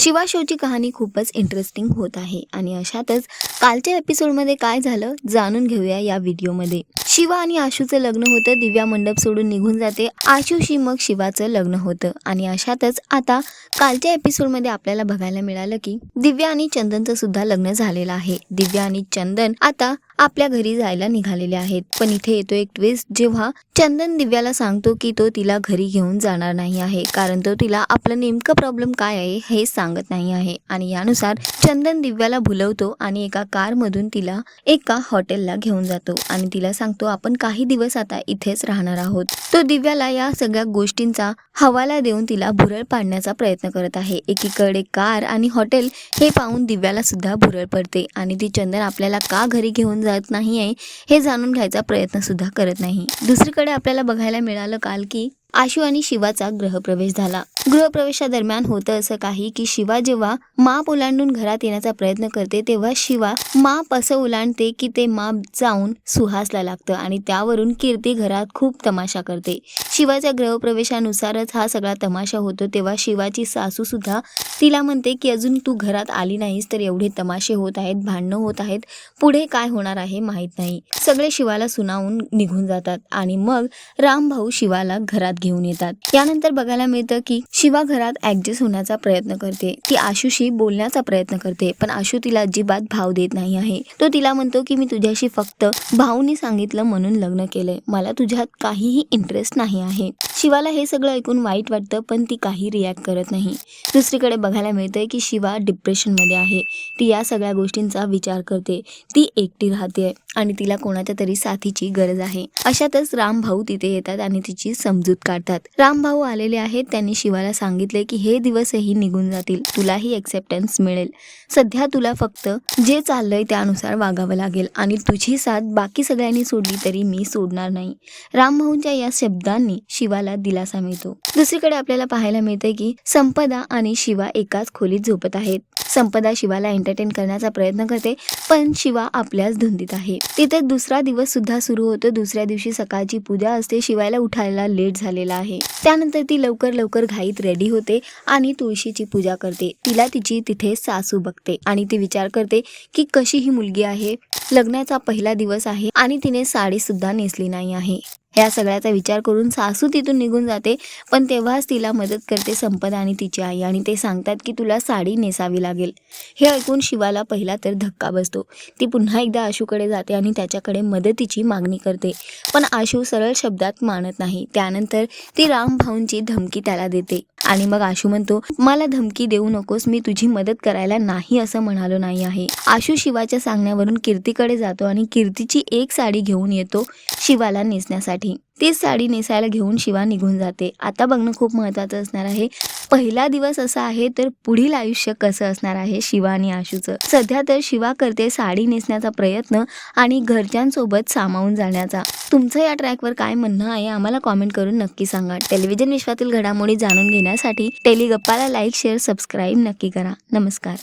शिवा शोची कहाणी खूपच इंटरेस्टिंग होत आहे. आणि अशातच कालच्या एपिसोडमध्ये काय झालं जाणून घेऊया या व्हिडिओमध्ये शिवा आणि आशूचं लग्न होतं. दिव्या मंडप सोडून निघून जाते. आशूशी मग शिवाचं लग्न होतं. आणि अशातच आता कालच्या एपिसोडमध्ये आपल्याला बघायला मिळालं की दिव्या आणि चंदनचं सुद्धा लग्न झालेलं आहे. दिव्या आणि चंदन आता आपल्या घरी जायला निघालेले आहेत. पण इथे येतो एक ट्विस्ट जेव्हा चंदन दिव्याला सांगतो की तो तिला घरी घेऊन जाणार नाही आहे कारण तो तिला आपलं नेमकं प्रॉब्लेम काय आहे हे सांगत नाही आहे. आणि यानुसार चंदन दिव्याला भुलवतो आणि एका कारमधून तिला एका हॉटेलला घेऊन जातो. आणि तिला सांगतो आपण काही दिवस आता इथेच राहणार आहोत. तो दिव्याला या सगळ्या गोष्टींचा हवाला देऊन तिला भुरळ पाडण्याचा प्रयत्न करत आहे. एकीकडे कार आणि हॉटेल हे पाहून दिव्याला सुद्धा भुरळ पडते आणि ती चंदन आपल्याला का घरी घेऊन जात नाही आहे हे जाणून घ्यायचा प्रयत्न सुद्धा करत नाही. दुसरीकडे आपल्याला बघायला मिळालं काल की आशू आणि शिवाचा ग्रहप्रवेश झाला. गृहप्रवेशादरम्यान होतं असं काही की शिवा जेव्हा माप ओलांडून घरात येण्याचा प्रयत्न करते तेव्हा शिवा माप असं ओलांडते की ते माप जाऊन सुहासला लागतं आणि त्यावरून कीर्ती घरात खूप तमाशा करते. शिवाच्या गृहप्रवेशानुसारच हा सगळा तमाशा होतो तेव्हा शिवाची सासू सुद्धा तिला म्हणते की अजून तू घरात आली नाहीस तर एवढे तमाशे होत आहेत भांडणं होत आहेत पुढे काय होणार आहे माहीत नाही. सगळे शिवाला सुनावून निघून जातात आणि मग रामभाऊ शिवाला घरात घेऊन येतात. यानंतर बघायला मिळतं की शिवा घरात ॲडजस्ट होण्याचा प्रयत्न करते. ती आशूशी बोलण्याचा प्रयत्न करते पण आशू तिला अजिबात भाव देत नाही आहे. तो तिला म्हणतो की मी तुझ्याशी फक्त भाऊनी सांगितलं म्हणून लग्न केलंय. मला तुझ्यात काहीही इंटरेस्ट नाही आहे. शिवाला हे सगळं ऐकून वाईट वाटतं पण ती काही रिॲक्ट करत नाही. दुसरीकडे बघायला मिळतंय की शिवा डिप्रेशनमध्ये आहे. ती या सगळ्या गोष्टींचा विचार करते. ती एकटी राहते आणि तिला कोणाच्या तरी साथीची गरज आहे. अशातच रामभाऊ तिथे येतात आणि तिची समजूत काढतात. रामभाऊ आलेले आहेत त्यांनी शिवाला सांगितले की हे दिवसही निघून जातील. तुलाही एक्सेप्टन्स मिळेल. सध्या तुला फक्त जे चाललंय त्यानुसार वागावं लागेल आणि तुझी साथ बाकी सगळ्यांनी सोडली तरी मी सोडणार नाही. रामभाऊंच्या या शब्दांनी शिवाला दिलासा मिळतो. दुसरीकडे आपल्याला पाहायला मिळते की संपदा आणि शिवा एकाच खोलीत झोपत आहेत. संपदा शिवाला एंटरटेन करण्याचा प्रयत्न करते पण शिवा आपल्याच धुंदीत आहे. तिथे दुसरा दिवस सुद्धा सुरू होतो. दुसऱ्या दिवशी सकाळची पूजा असते. शिवायला उठायला लेट झालेला आहे. त्यानंतर ती लवकर लवकर घाईत रेडी होते आणि तुळशीची पूजा करते. तिला तिची तिथे सासू बघते आणि ती विचार करते की कशी ही मुलगी आहे? लग्नाचा पहिला दिवस आहे आणि तिने साडी सुद्धा नेसली नाही आहे. या सगळ्याचा विचार करून सासू तिथून निघून जाते. पण तेव्हाच तिला मदत करते संपदा आणि तिची आई आणि ते सांगतात की तुला साडी नेसावी लागेल. हे ऐकून शिवाला पहिला तर धक्का बसतो. ती पुन्हा एकदा आशूकडे जाते आणि त्याच्याकडे मदतीची मागणी करते. पण आशू सरळ शब्दात मानत नाही. त्यानंतर ती रामभाऊंची धमकी त्याला देते. आणि मग आशू म्हणतो मला धमकी देऊ नकोस मी तुझी मदत करायला नाही असं म्हणालो नाही आहे. आशू शिवाच्या सांगण्यावरून कीर्तीकडे जातो आणि कीर्तीची एक साडी घेऊन येतो शिवाला नेसण्यासाठी. तीच साडी नेसायला घेऊन शिवा निघून जाते. आता बघणं खूप महत्त्वाचं असणार आहे. पहिला दिवस असा आहे तर पुढील आयुष्य कसं असणार आहे शिवा आणि आशूचं? सध्या तर शिवा करते साडी नेसण्याचा प्रयत्न आणि घरच्यांसोबत सामावून जाण्याचा. तुमचं या ट्रॅकवर काय म्हणणं आहे आम्हाला कॉमेंट करून नक्की सांगा. टेलिव्हिजन विश्वातील घडामोडी जाणून घेण्यासाठी टेलिगप्पाला लाईक शेअर सबस्क्राईब नक्की करा. नमस्कार.